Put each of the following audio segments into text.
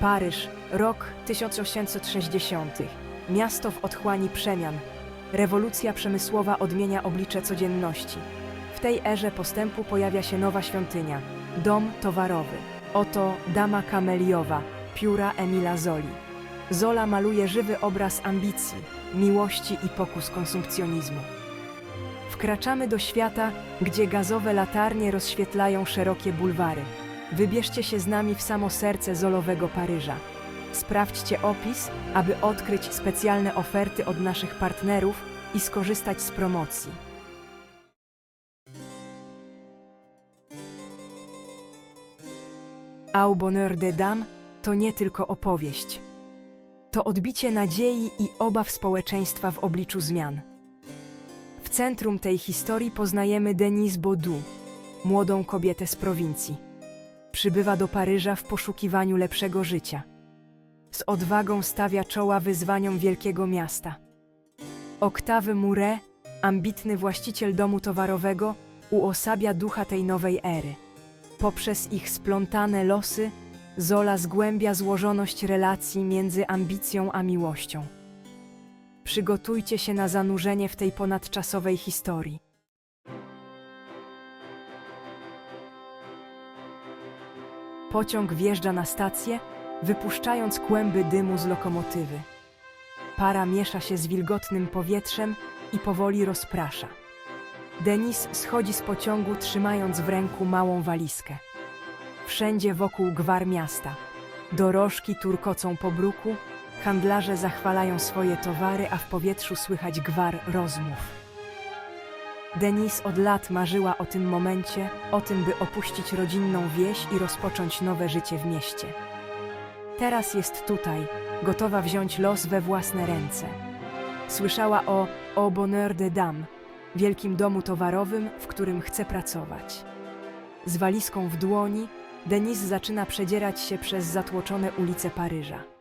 Paryż, rok 1860. Miasto w otchłani przemian. Rewolucja przemysłowa odmienia oblicze codzienności. W tej erze postępu pojawia się nowa świątynia dom towarowy. Oto dama kameliowa, pióra Emila Zoli. Zola maluje żywy obraz ambicji, miłości i pokus konsumpcjonizmu. Wkraczamy do świata, gdzie gazowe latarnie rozświetlają szerokie bulwary. Wybierzcie się z nami w samo serce zolowego Paryża. Sprawdźcie opis, aby odkryć specjalne oferty od naszych partnerów i skorzystać z promocji. Au bonheur des dames to nie tylko opowieść. To odbicie nadziei i obaw społeczeństwa w obliczu zmian. W centrum tej historii poznajemy Denise Baudou, młodą kobietę z prowincji. Przybywa do Paryża w poszukiwaniu lepszego życia. Z odwagą stawia czoła wyzwaniom wielkiego miasta. Octave Mouret, ambitny właściciel domu towarowego, uosabia ducha tej nowej ery. Poprzez ich splątane losy, Zola zgłębia złożoność relacji między ambicją a miłością. Przygotujcie się na zanurzenie w tej ponadczasowej historii. Pociąg wjeżdża na stację, wypuszczając kłęby dymu z lokomotywy. Para miesza się z wilgotnym powietrzem i powoli rozprasza. Denis schodzi z pociągu, trzymając w ręku małą walizkę. Wszędzie wokół gwar miasta. Dorożki turkocą po bruku, handlarze zachwalają swoje towary, a w powietrzu słychać gwar rozmów. Denise od lat marzyła o tym momencie, o tym, by opuścić rodzinną wieś i rozpocząć nowe życie w mieście. Teraz jest tutaj, gotowa wziąć los we własne ręce. Słyszała o Au Bonheur des Dames, wielkim domu towarowym, w którym chce pracować. Z walizką w dłoni, Denise zaczyna przedzierać się przez zatłoczone ulice Paryża.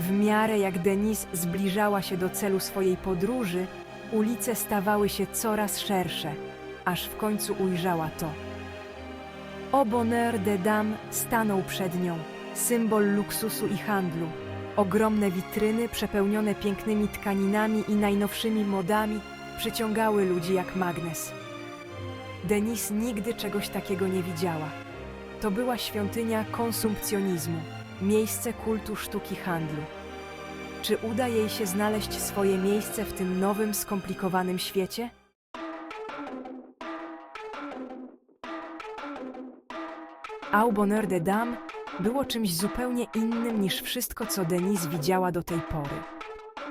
W miarę jak Denise zbliżała się do celu swojej podróży, ulice stawały się coraz szersze, aż w końcu ujrzała to. Au Bonheur des Dames stanął przed nią, symbol luksusu i handlu. Ogromne witryny przepełnione pięknymi tkaninami i najnowszymi modami przyciągały ludzi jak magnes. Denise nigdy czegoś takiego nie widziała. To była świątynia konsumpcjonizmu, miejsce kultu sztuki handlu. Czy uda jej się znaleźć swoje miejsce w tym nowym, skomplikowanym świecie? Au Bonheur des Dames było czymś zupełnie innym niż wszystko, co Denise widziała do tej pory.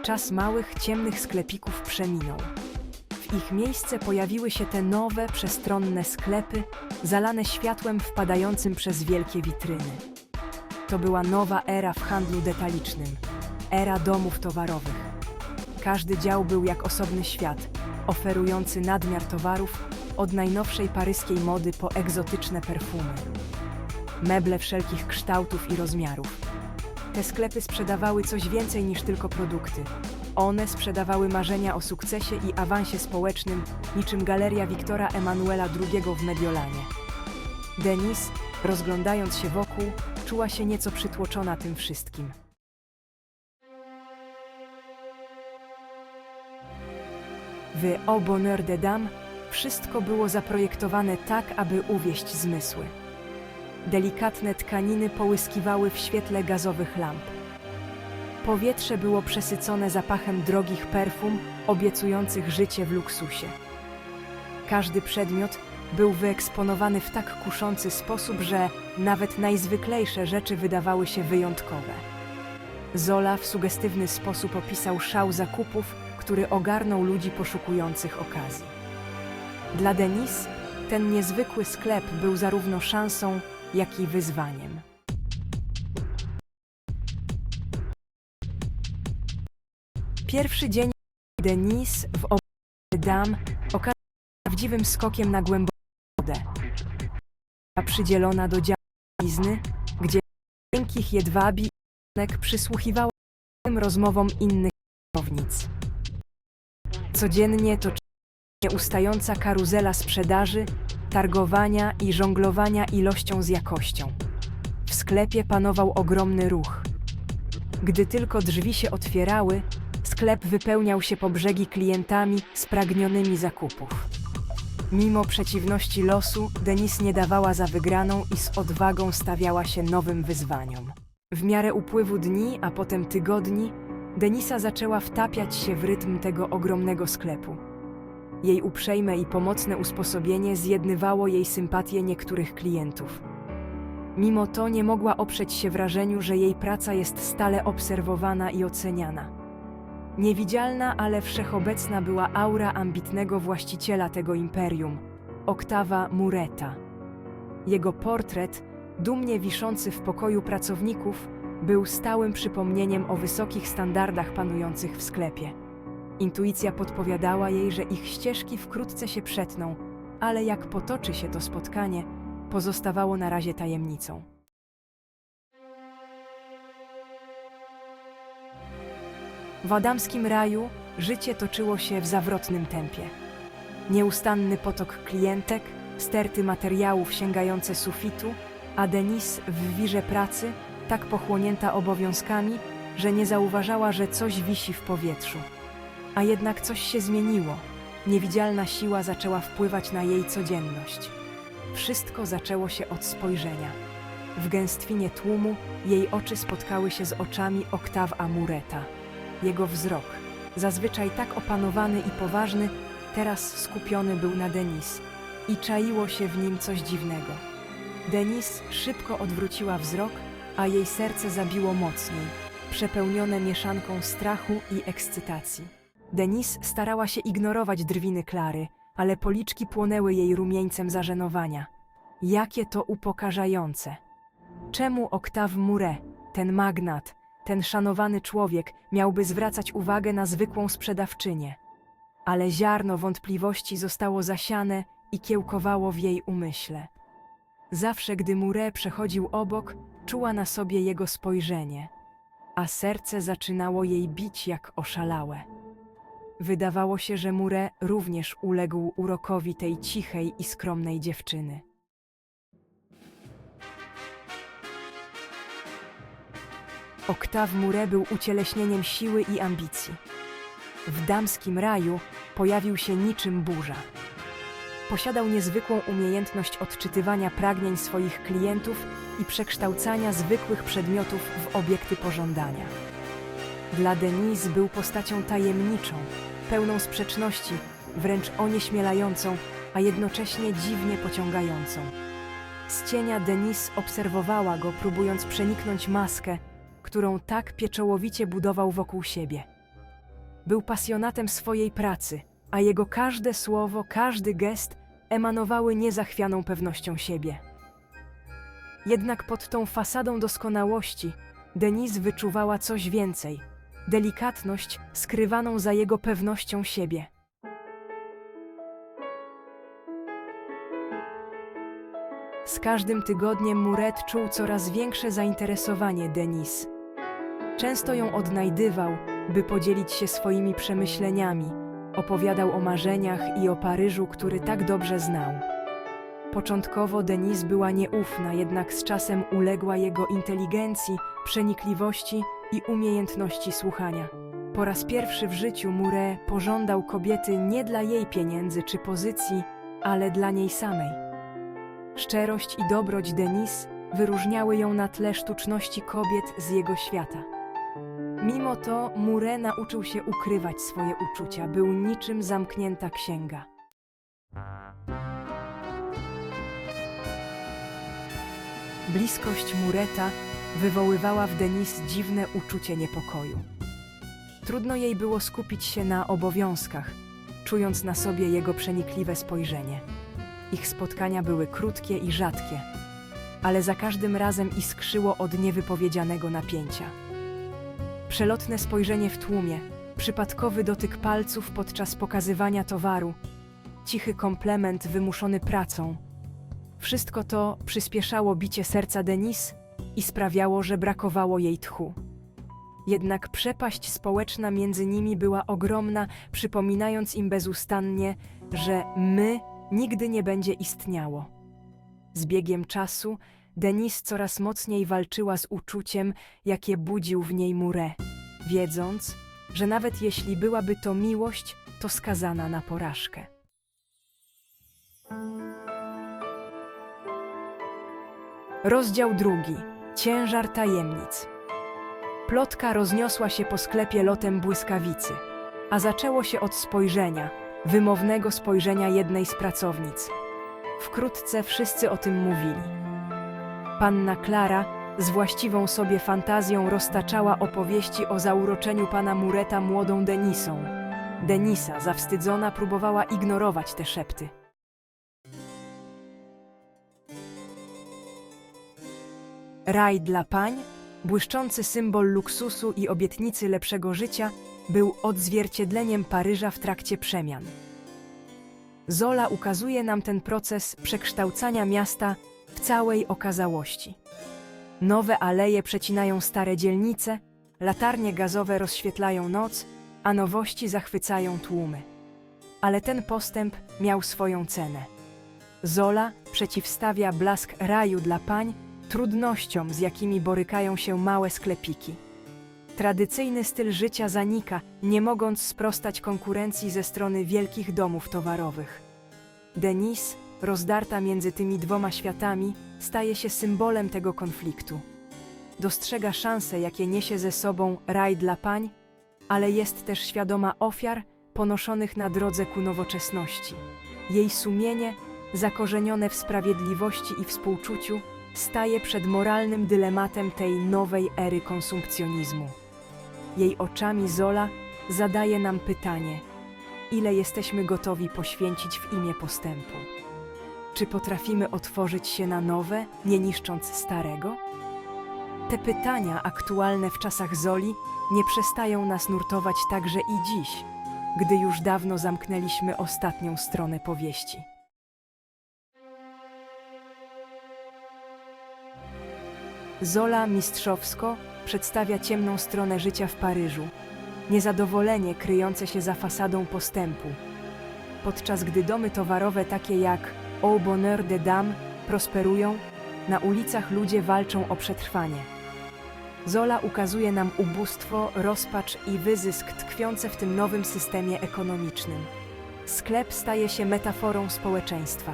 Czas małych, ciemnych sklepików przeminął. W ich miejsce pojawiły się te nowe, przestronne sklepy, zalane światłem wpadającym przez wielkie witryny. To była nowa era w handlu detalicznym, era domów towarowych. Każdy dział był jak osobny świat, oferujący nadmiar towarów od najnowszej paryskiej mody po egzotyczne perfumy. Meble wszelkich kształtów i rozmiarów. Te sklepy sprzedawały coś więcej niż tylko produkty. One sprzedawały marzenia o sukcesie i awansie społecznym, niczym galeria Wiktora Emanuela II w Mediolanie. Denise, rozglądając się wokół, czuła się nieco przytłoczona tym wszystkim. W Au Bonheur des Dames wszystko było zaprojektowane tak, aby uwieść zmysły. Delikatne tkaniny połyskiwały w świetle gazowych lamp. Powietrze było przesycone zapachem drogich perfum, obiecujących życie w luksusie. Każdy przedmiot był wyeksponowany w tak kuszący sposób, że nawet najzwyklejsze rzeczy wydawały się wyjątkowe. Zola w sugestywny sposób opisał szał zakupów, który ogarnął ludzi poszukujących okazji. Dla Denise ten niezwykły sklep był zarówno szansą, jak i wyzwaniem. Pierwszy dzień Denise w Dam okazał się prawdziwym skokiem na głęboką wodę. A przydzielona do działu blizny, gdzie miękkich jedwabi i przysłuchiwała tym rozmowom innych pracownic. Codziennie to nieustająca karuzela sprzedaży, targowania i żonglowania ilością z jakością. W sklepie panował ogromny ruch. Gdy tylko drzwi się otwierały, sklep wypełniał się po brzegi klientami spragnionymi zakupów. Mimo przeciwności losu, Denis nie dawała za wygraną i z odwagą stawiała się nowym wyzwaniom. W miarę upływu dni, a potem tygodni, Denisa zaczęła wtapiać się w rytm tego ogromnego sklepu. Jej uprzejme i pomocne usposobienie zjednywało jej sympatię niektórych klientów. Mimo to nie mogła oprzeć się wrażeniu, że jej praca jest stale obserwowana i oceniana. Niewidzialna, ale wszechobecna była aura ambitnego właściciela tego imperium, Oktawa Mureta. Jego portret, dumnie wiszący w pokoju pracowników, był stałym przypomnieniem o wysokich standardach panujących w sklepie. Intuicja podpowiadała jej, że ich ścieżki wkrótce się przetną, ale jak potoczy się to spotkanie, pozostawało na razie tajemnicą. W adamskim raju życie toczyło się w zawrotnym tempie. Nieustanny potok klientek, sterty materiałów sięgające sufitu, a Denise w wirze pracy, tak pochłonięta obowiązkami, że nie zauważała, że coś wisi w powietrzu. A jednak coś się zmieniło. Niewidzialna siła zaczęła wpływać na jej codzienność. Wszystko zaczęło się od spojrzenia. W gęstwinie tłumu jej oczy spotkały się z oczami Oktaw Amureta. Jego wzrok, zazwyczaj tak opanowany i poważny, teraz skupiony był na Denis i czaiło się w nim coś dziwnego. Denis szybko odwróciła wzrok, a jej serce zabiło mocniej, przepełnione mieszanką strachu i ekscytacji. Denis starała się ignorować drwiny Klary, ale policzki płonęły jej rumieńcem zażenowania. Jakie to upokarzające! Czemu Oktaw Mure, ten magnat, ten szanowany człowiek, miałby zwracać uwagę na zwykłą sprzedawczynię? Ale ziarno wątpliwości zostało zasiane i kiełkowało w jej umyśle. Zawsze, gdy Mure przechodził obok, czuła na sobie jego spojrzenie, a serce zaczynało jej bić jak oszalałe. Wydawało się, że Mure również uległ urokowi tej cichej i skromnej dziewczyny. Oktaw Mure był ucieleśnieniem siły i ambicji. W damskim raju pojawił się niczym burza. Posiadał niezwykłą umiejętność odczytywania pragnień swoich klientów i przekształcania zwykłych przedmiotów w obiekty pożądania. Dla Denise był postacią tajemniczą, pełną sprzeczności, wręcz onieśmielającą, a jednocześnie dziwnie pociągającą. Z cienia Denise obserwowała go, próbując przeniknąć maskę, którą tak pieczołowicie budował wokół siebie. Był pasjonatem swojej pracy, a jego każde słowo, każdy gest emanowały niezachwianą pewnością siebie. Jednak pod tą fasadą doskonałości Denise wyczuwała coś więcej delikatność skrywaną za jego pewnością siebie. Z każdym tygodniem Muret czuł coraz większe zainteresowanie Denise. Często ją odnajdywał, by podzielić się swoimi przemyśleniami. Opowiadał o marzeniach i o Paryżu, który tak dobrze znał. Początkowo Denise była nieufna, jednak z czasem uległa jego inteligencji, przenikliwości i umiejętności słuchania. Po raz pierwszy w życiu Mure pożądał kobiety nie dla jej pieniędzy czy pozycji, ale dla niej samej. Szczerość i dobroć Denis wyróżniały ją na tle sztuczności kobiet z jego świata. Mimo to Mure nauczył się ukrywać swoje uczucia, był niczym zamknięta księga. Bliskość Mureta wywoływała w Denis dziwne uczucie niepokoju. Trudno jej było skupić się na obowiązkach, czując na sobie jego przenikliwe spojrzenie. Ich spotkania były krótkie i rzadkie, ale za każdym razem iskrzyło od niewypowiedzianego napięcia. Przelotne spojrzenie w tłumie, przypadkowy dotyk palców podczas pokazywania towaru, cichy komplement wymuszony pracą. Wszystko to przyspieszało bicie serca Denis i sprawiało, że brakowało jej tchu. Jednak przepaść społeczna między nimi była ogromna, przypominając im bezustannie, że my nigdy nie będzie istniało. Z biegiem czasu Denise coraz mocniej walczyła z uczuciem, jakie budził w niej Mure, wiedząc, że nawet jeśli byłaby to miłość, to skazana na porażkę. Rozdział drugi. Ciężar tajemnic. Plotka rozniosła się po sklepie lotem błyskawicy, a zaczęło się od spojrzenia, wymownego spojrzenia jednej z pracownic. Wkrótce wszyscy o tym mówili. Panna Klara z właściwą sobie fantazją roztaczała opowieści o zauroczeniu pana Mureta młodą Denisą. Denisa, zawstydzona, próbowała ignorować te szepty. Raj dla pań, błyszczący symbol luksusu i obietnicy lepszego życia, był odzwierciedleniem Paryża w trakcie przemian. Zola ukazuje nam ten proces przekształcania miasta w całej okazałości. Nowe aleje przecinają stare dzielnice, latarnie gazowe rozświetlają noc, a nowości zachwycają tłumy. Ale ten postęp miał swoją cenę. Zola przeciwstawia blask raju dla pań trudnościom, z jakimi borykają się małe sklepiki. Tradycyjny styl życia zanika, nie mogąc sprostać konkurencji ze strony wielkich domów towarowych. Denise, rozdarta między tymi dwoma światami, staje się symbolem tego konfliktu. Dostrzega szanse, jakie niesie ze sobą raj dla pań, ale jest też świadoma ofiar ponoszonych na drodze ku nowoczesności. Jej sumienie, zakorzenione w sprawiedliwości i współczuciu, staje przed moralnym dylematem tej nowej ery konsumpcjonizmu. Jej oczami Zola zadaje nam pytanie: ile jesteśmy gotowi poświęcić w imię postępu? Czy potrafimy otworzyć się na nowe, nie niszcząc starego? Te pytania, aktualne w czasach Zoli, nie przestają nas nurtować także i dziś, gdy już dawno zamknęliśmy ostatnią stronę powieści. Zola mistrzowsko przedstawia ciemną stronę życia w Paryżu, niezadowolenie kryjące się za fasadą postępu. Podczas gdy domy towarowe takie jak Au Bonheur des Dames prosperują, na ulicach ludzie walczą o przetrwanie. Zola ukazuje nam ubóstwo, rozpacz i wyzysk tkwiące w tym nowym systemie ekonomicznym. Sklep staje się metaforą społeczeństwa.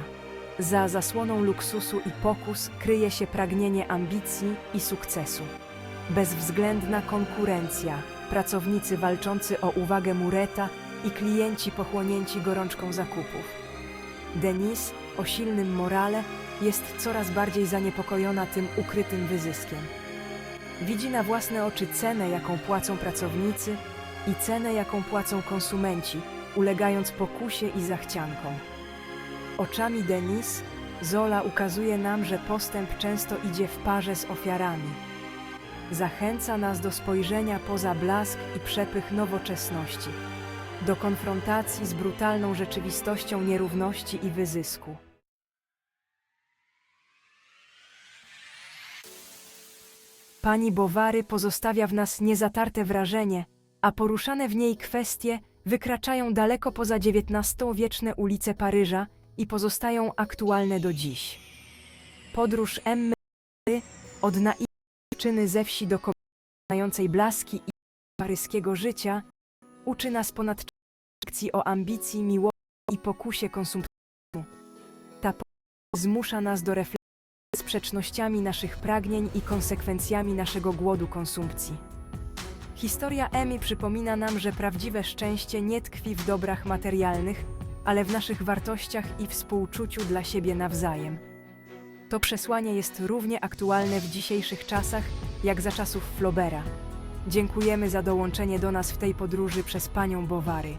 Za zasłoną luksusu i pokus kryje się pragnienie ambicji i sukcesu. Bezwzględna konkurencja, pracownicy walczący o uwagę Mureta i klienci pochłonięci gorączką zakupów. Denise, o silnym morale, jest coraz bardziej zaniepokojona tym ukrytym wyzyskiem. Widzi na własne oczy cenę, jaką płacą pracownicy i cenę, jaką płacą konsumenci, ulegając pokusie i zachciankom. Oczami Denise, Zola ukazuje nam, że postęp często idzie w parze z ofiarami. Zachęca nas do spojrzenia poza blask i przepych nowoczesności, do konfrontacji z brutalną rzeczywistością nierówności i wyzysku. Pani Bowary pozostawia w nas niezatarte wrażenie, a poruszane w niej kwestie wykraczają daleko poza XIX-wieczne ulice Paryża i pozostają aktualne do dziś. Podróż Emmy od naiwnej dziewczyny ze wsi do kobiety blaski i paryskiego życia uczy nas ponad lekcji o ambicji, miłości i pokusie konsumpcji. Ta zmusza nas do refleksji sprzecznościami naszych pragnień i konsekwencjami naszego głodu konsumpcji. Historia Emi przypomina nam, że prawdziwe szczęście nie tkwi w dobrach materialnych, ale w naszych wartościach i współczuciu dla siebie nawzajem. To przesłanie jest równie aktualne w dzisiejszych czasach, jak za czasów Flaubera. Dziękujemy za dołączenie do nas w tej podróży przez panią Bowary.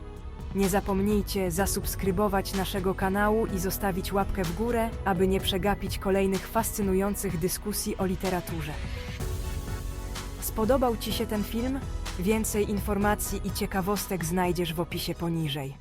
Nie zapomnijcie zasubskrybować naszego kanału i zostawić łapkę w górę, aby nie przegapić kolejnych fascynujących dyskusji o literaturze. Spodobał Ci się ten film? Więcej informacji i ciekawostek znajdziesz w opisie poniżej.